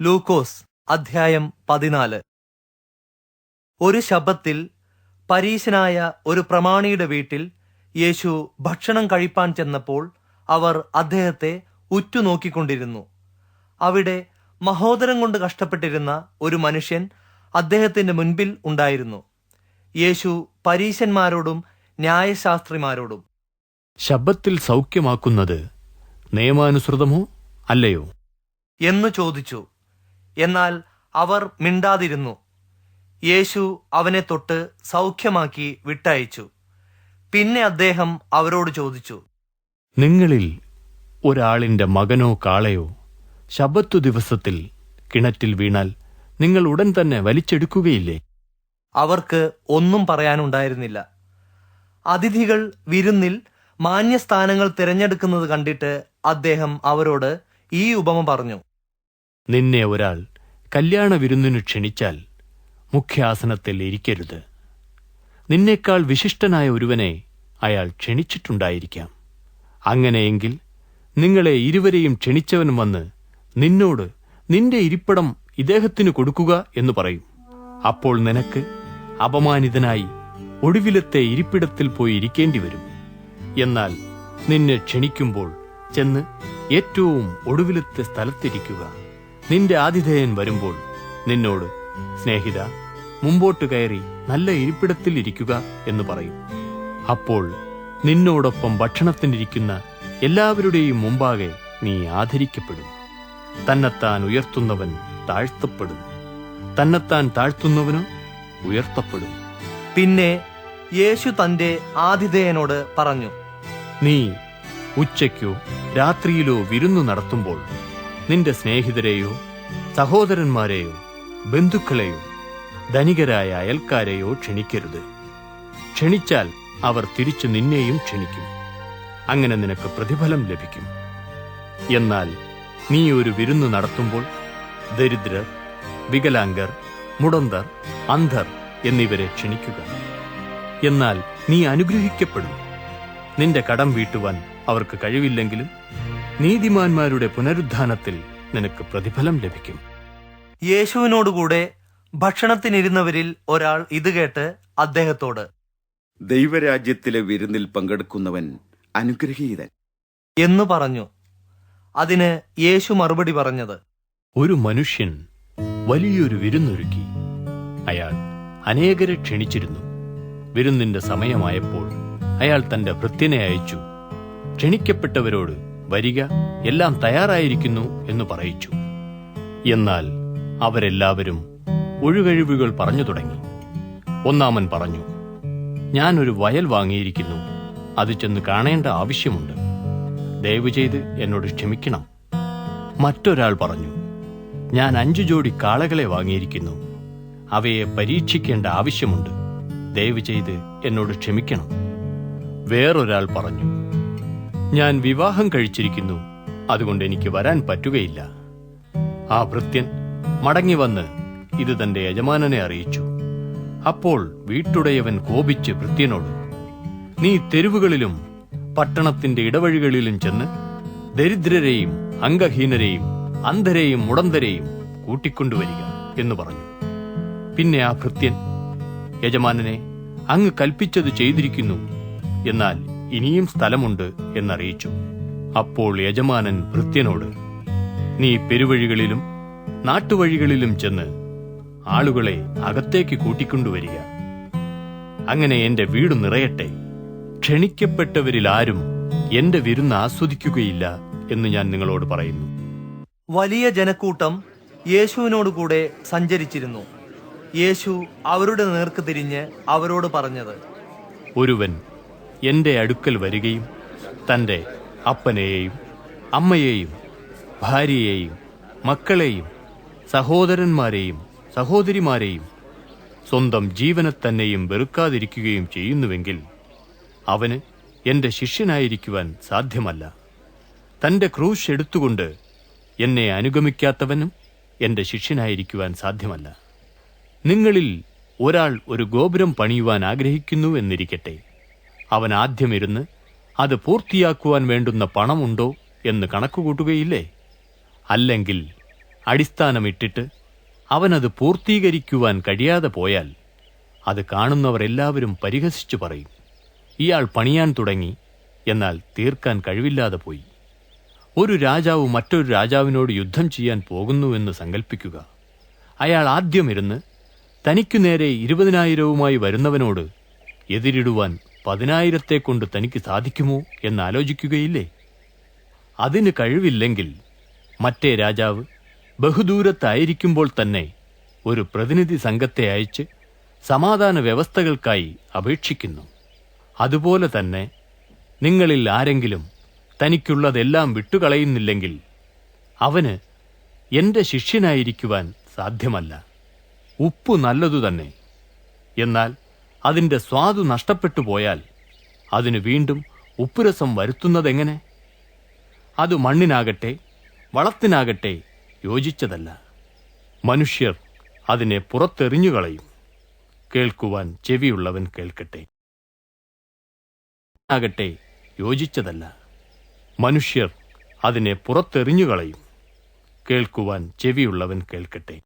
ലൂക്കോസ് അധ്യായം പതിനാല്. ഒരു ശബത്തിൽ പരീശനായ ഒരു പ്രമാണിയുടെ വീട്ടിൽ യേശു ഭക്ഷണം കഴിപ്പാൻ ചെന്നപ്പോൾ അവർ അദ്ദേഹത്തെ ഉറ്റുനോക്കിക്കൊണ്ടിരുന്നു. അവിടെ മഹോദരം കൊണ്ട് കഷ്ടപ്പെട്ടിരുന്ന ഒരു മനുഷ്യൻ അദ്ദേഹത്തിന്റെ മുൻപിൽ ഉണ്ടായിരുന്നു. യേശു പരീശന്മാരോടും ന്യായശാസ്ത്രിമാരോടും ശബ്ദത്തിൽ സൗഖ്യമാക്കുന്നത് നിയമാനുസൃതമോ അല്ലയോ? എന്ന് ചോദിച്ചു. എന്നാൽ അവർ മിണ്ടാതിരുന്നു. യേശു അവനെ തൊട്ട് സൗഖ്യമാക്കി വിട്ടയച്ചു. പിന്നെ അദ്ദേഹം അവരോട് ചോദിച്ചു നിങ്ങളിൽ ഒരാളിന്റെ മകനോ കാളയോ ശബത്തു ദിവസത്തിൽ കിണറ്റിൽ വീണാൽ നിങ്ങൾ ഉടൻ തന്നെ വലിച്ചെടുക്കുകയില്ലേ? അവർക്ക് ഒന്നും പറയാനുണ്ടായിരുന്നില്ല. അതിഥികൾ വിരുന്നിൽ മാന്യസ്ഥാനങ്ങൾ തിരഞ്ഞെടുക്കുന്നത് കണ്ടിട്ട് അദ്ദേഹം അവരോട് ഈ ഉപമ പറഞ്ഞു നിന്നെ ഒരാൾ കല്യാണ വിരുന്നിനു ക്ഷണിച്ചാൽ മുഖ്യാസനത്തിൽ ഇരിക്കരുത്. നിന്നേക്കാൾ വിശിഷ്ടനായ ഒരുവനെ അയാൾ ക്ഷണിച്ചിട്ടുണ്ടായിരിക്കാം. അങ്ങനെയെങ്കിൽ നിങ്ങളെ ഇരുവരെയും ക്ഷണിച്ചവൻ വന്ന് നിന്നോട് നിന്റെ ഇരിപ്പിടം ഇദ്ദേഹത്തിന് കൊടുക്കുക എന്ന് പറയും. അപ്പോൾ നിനക്ക് അപമാനിതനായി ഒടുവിലത്തെ ഇരിപ്പിടത്തിൽ പോയി ഇരിക്കേണ്ടി വരും. എന്നാൽ നിന്നെ ക്ഷണിക്കുമ്പോൾ ചെന്ന് ഏറ്റവും ഒടുവിലത്തെ സ്ഥലത്തിരിക്കുക. നിന്റെ ആതിഥേയൻ വരുമ്പോൾ നിന്നോട് സ്നേഹിത മുമ്പോട്ട് കയറി നല്ല ഇരിപ്പിടത്തിൽ ഇരിക്കുക എന്ന് പറയും. അപ്പോൾ നിന്നോടൊപ്പം ഭക്ഷണത്തിനിരിക്കുന്ന എല്ലാവരുടെയും മുമ്പാകെ നീ ആദരിക്കപ്പെടും. തന്നെത്താൻ ഉയർത്തുന്നവൻ താഴ്ത്തപ്പെടും. തന്നെത്താൻ താഴ്ത്തുന്നവനോ ഉയർത്തപ്പെടും. പിന്നെ യേശു തന്റെ ആതിഥേയനോട് പറഞ്ഞു നീ ഉച്ചയ്ക്കോ രാത്രിയിലോ വിരുന്നു നടത്തുമ്പോൾ നിന്റെ സ്നേഹിതരെയോ സഹോദരന്മാരെയോ ബന്ധുക്കളെയോ ധനികരായ അയൽക്കാരെയോ ക്ഷണിക്കരുത്. ക്ഷണിച്ചാൽ അവർ തിരിച്ചു നിന്നെയും ക്ഷണിക്കും. അങ്ങനെ നിനക്ക് പ്രതിഫലം ലഭിക്കും. എന്നാൽ നീ ഒരു വിരുന്നു നടത്തുമ്പോൾ ദരിദ്രർ വികലാംഗർ മുടന്തർ അന്ധർ എന്നിവരെ ക്ഷണിക്കുക. എന്നാൽ നീ അനുഗ്രഹിക്കപ്പെടും. നിന്റെ കടം വീട്ടുവാൻ അവർക്ക് കഴിവില്ലെങ്കിലും നീതിമാന്മാരുടെ പുനരുദ്ധാനത്തിൽ നിനക്ക് പ്രതിഫലം ലഭിക്കും. യേശുവിനോടുകൂടെ ഭക്ഷണത്തിനിരുന്നവരിൽ ഒരാൾ ഇത് കേട്ട് അദ്ദേഹത്തോട് ദൈവരാജ്യത്തിലെ വിരുന്നിൽ പങ്കെടുക്കുന്നവൻ അനുഗ്രഹീതൻ. എന്ന് പറഞ്ഞു. അതിന് യേശു മറുപടി പറഞ്ഞത് ഒരു മനുഷ്യൻ വലിയൊരു വിരുന്നൊരുക്കി. അയാൾ അനേകരെ ക്ഷണിച്ചിരുന്നു. വിരുന്നിന്റെ സമയമായപ്പോൾ അയാൾ തന്റെ ഭൃത്യനെ അയച്ചു. ക്ഷണിക്കപ്പെട്ടവരോട് വരിക എല്ലാം തയ്യാറായിരിക്കുന്നു എന്ന് പറയിച്ചു. എന്നാൽ അവരെല്ലാവരും ഒഴുകഴിവുകൾ പറഞ്ഞു തുടങ്ങി. ഒന്നാമൻ പറഞ്ഞു ഞാനൊരു വയൽ വാങ്ങിയിരിക്കുന്നു. അത് ചെന്ന് കാണേണ്ട ആവശ്യമുണ്ട്. ദയവ് ചെയ്ത് എന്നോട് ക്ഷമിക്കണം. മറ്റൊരാൾ പറഞ്ഞു ഞാൻ അഞ്ചു ജോഡി കാളകളെ വാങ്ങിയിരിക്കുന്നു. അവയെ പരീക്ഷിക്കേണ്ട ആവശ്യമുണ്ട്. ദയവ് ചെയ്ത് എന്നോട് ക്ഷമിക്കണം. വേറൊരാൾ പറഞ്ഞു ഞാൻ വിവാഹം കഴിച്ചിരിക്കുന്നു. അതുകൊണ്ട് എനിക്ക് വരാൻ പറ്റുകയില്ല. ആ ഭൃത്യൻ മടങ്ങി വന്ന് ഇത് തന്റെ യജമാനനെ അറിയിച്ചു. അപ്പോൾ വീട്ടുടയവൻ കോപിച്ച് ഭൃത്യനോട് നീ തെരുവുകളിലും പട്ടണത്തിന്റെ ഇടവഴികളിലും ചെന്ന് ദരിദ്രരെയും അംഗഹീനരെയും അന്ധരെയും മുടന്തരെയും കൂട്ടിക്കൊണ്ടുവരിക എന്ന് പറഞ്ഞു. പിന്നെ ആ ഭൃത്യൻ യജമാനനെ അങ്ങ് കൽപ്പിച്ചത് ചെയ്തിരിക്കുന്നു എന്നാൽ ഇനിയും സ്ഥലമുണ്ട് എന്നറിയിച്ചു. അപ്പോൾ യജമാനൻ ഭൃത്യനോട് നീ പെരുവഴികളിലും നാട്ടുവഴികളിലും ചെന്ന് ആളുകളെ അകത്തേക്ക് കൂട്ടിക്കൊണ്ടുവരിക. അങ്ങനെ എന്റെ വീട് നിറയട്ടെ. ക്ഷണിക്കപ്പെട്ടവരിൽ ആരും എന്റെ വിരുന്ന് ആസ്വദിക്കുകയില്ല എന്ന് ഞാൻ നിങ്ങളോട് പറയുന്നു. വലിയ ജനക്കൂട്ടം യേശുവിനോടുകൂടെ സഞ്ചരിച്ചിരുന്നു. യേശു അവരുടെ നേർക്ക് തിരിഞ്ഞ് അവരോട് പറഞ്ഞത് ഒരുവൻ എന്റെ അടുക്കൽ വരികയും തന്റെ അപ്പനെയും അമ്മയെയും ഭാര്യയെയും മക്കളെയും സഹോദരന്മാരെയും സഹോദരിമാരെയും സ്വന്തം ജീവനെ തന്നെയും വെറുക്കാതിരിക്കുകയും ചെയ്യുന്നുവെങ്കിൽ അവന് എന്റെ ശിഷ്യനായിരിക്കുവാൻ സാധ്യമല്ല. തന്റെ ക്രൂശ് എടുത്തുകൊണ്ട് എന്നെ അനുഗമിക്കാത്തവനും എന്റെ ശിഷ്യനായിരിക്കുവാൻ സാധ്യമല്ല. നിങ്ങളിൽ ഒരാൾ ഒരു ഗോപുരം പണിയുവാൻ ആഗ്രഹിക്കുന്നു എന്നിരിക്കട്ടെ. അവൻ ആദ്യമിരുന്ന് അത് പൂർത്തിയാക്കുവാൻ വേണ്ടുന്ന പണമുണ്ടോ എന്ന് കണക്കുകൂട്ടുകയില്ലേ? അല്ലെങ്കിൽ അടിസ്ഥാനമിട്ടിട്ട് അവനത് പൂർത്തീകരിക്കുവാൻ കഴിയാതെ പോയാൽ അത് കാണുന്നവരെല്ലാവരും പരിഹസിച്ചു പറയും. ഇയാൾ പണിയാൻ തുടങ്ങി എന്നാൽ തീർക്കാൻ കഴിവില്ലാതെ പോയി. ഒരു രാജാവ് മറ്റൊരു രാജാവിനോട് യുദ്ധം ചെയ്യാൻ പോകുന്നുവെന്ന് സങ്കൽപ്പിക്കുക. അയാൾ ആദ്യമിരുന്ന് തനിക്കു നേരെ ഇരുപതിനായിരവുമായി വരുന്നവനോട് എതിരിടുവാൻ പതിനായിരത്തെ കൊണ്ട് തനിക്ക് സാധിക്കുമോ എന്നാലോചിക്കുകയില്ലേ അതിന് കഴിവില്ലെങ്കിൽ മറ്റേ രാജാവ് ബഹുദൂരത്തായിരിക്കുമ്പോൾ തന്നെ ഒരു പ്രതിനിധി സംഘത്തെ അയച്ച് സമാധാന വ്യവസ്ഥകൾക്കായി അപേക്ഷിക്കുന്നു. അതുപോലെ തന്നെ നിങ്ങളിൽ ആരെങ്കിലും തനിക്കുള്ളതെല്ലാം വിട്ടുകളയുന്നില്ലെങ്കിൽ അവന് എന്റെ ശിഷ്യനായിരിക്കുവാൻ സാധ്യമല്ല. ഉപ്പ് നല്ലതു തന്നെ. എന്നാൽ അതിന്റെ സ്വാദു നഷ്ടപ്പെട്ടു പോയാൽ അതിനു വീണ്ടും ഉപ്പുരസം വരുത്തുന്നതെങ്ങനെ? അത് മണ്ണിനാകട്ടെ വളത്തിനാകട്ടെ യോജിച്ചതല്ല. മനുഷ്യർ അതിനെ പുറത്തെറിഞ്ഞുകളയും കേൾക്കുവാൻ ചെവിയുള്ളവൻ കേൾക്കട്ടെ. ആകട്ടെ യോജിച്ചതല്ല. മനുഷ്യർ അതിനെ പുറത്തെറിഞ്ഞുകളയും കേൾക്കുവാൻ ചെവിയുള്ളവൻ കേൾക്കട്ടെ.